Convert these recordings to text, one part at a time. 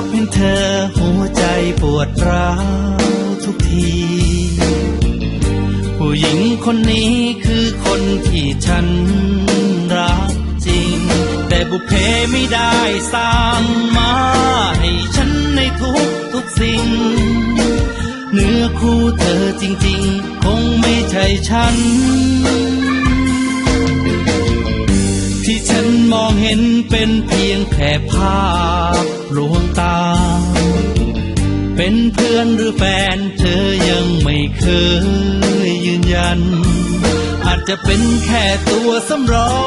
บเห็นเธอหัวใจปวดร้าวทุกที ผู้หญิงคนนี้คือคนที่ฉันรักจริง แต่บุพเพไม่ได้สร้างมาให้ฉันในทุกทุกสิ่ง เนื้อคู่เธอจริงๆ คงไม่ใช่ฉันที่ฉันมองเห็นเป็นเพียงแค่ภาพล เป็นเพื่อนหรือแฟนเธอยังไม่เคยยืนยัน อาจจะเป็นแค่ตัวสำรอ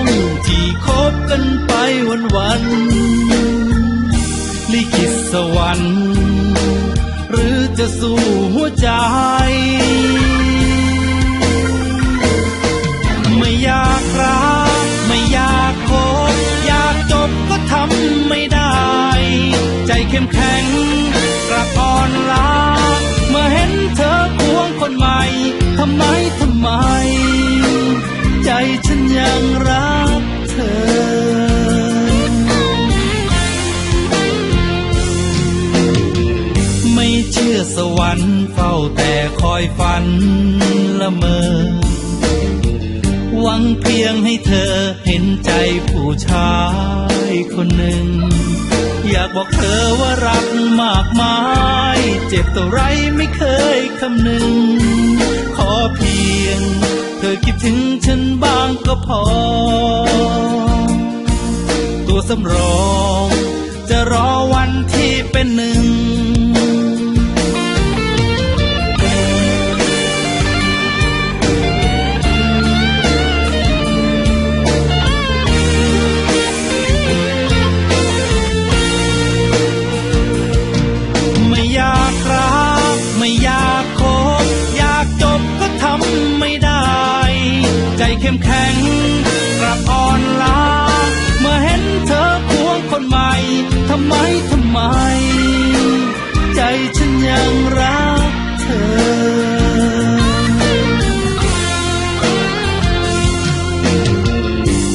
ง ที่คบกันไปวันๆลิขิตสวรรค์หรือจะสู้หัวใจ ไม่อยากรักไม่อยากคบอยากจบก็ทำไม่ได้ ใจเข้มแข็งำไมทำไม ใจฉันยังรักเธอไม่เชื่อสวรรค์เฝ้าแต่คอยฝันละเมอ หวังเพียงให้เธอเห็นใจผู้ชายคนหนึ่ง อยากบอกเธอว่ารักมากมาย เจ็บตัวไรไม่เคยคำนึง คิดถึงฉันบ้างก็พอ ตัวสำรอง จะรอวันที่เป็นหนึ่ง ยังรักเธอ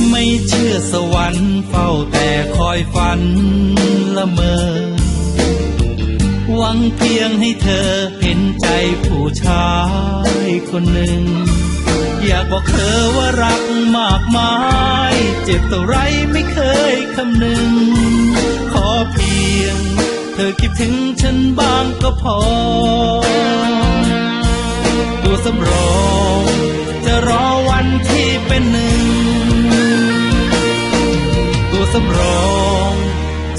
ไม่เชื่อสวรรค์เฝ้าแต่คอยฝันละเมอ หวังเพียงให้เธอเห็นใจผู้ชายคนหนึ่ง อยากบอกเธอว่ารักมากมาย เจ็บตัวไรไม่เคยคำนึง ขอเพียง ธอคิดถึงฉันบ้างก็พอ ตัวสำรองจะรอวันที่เป็นหนึ่ง ตัวสำรอง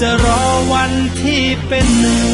จะรอวันที่เป็นหนึ่ง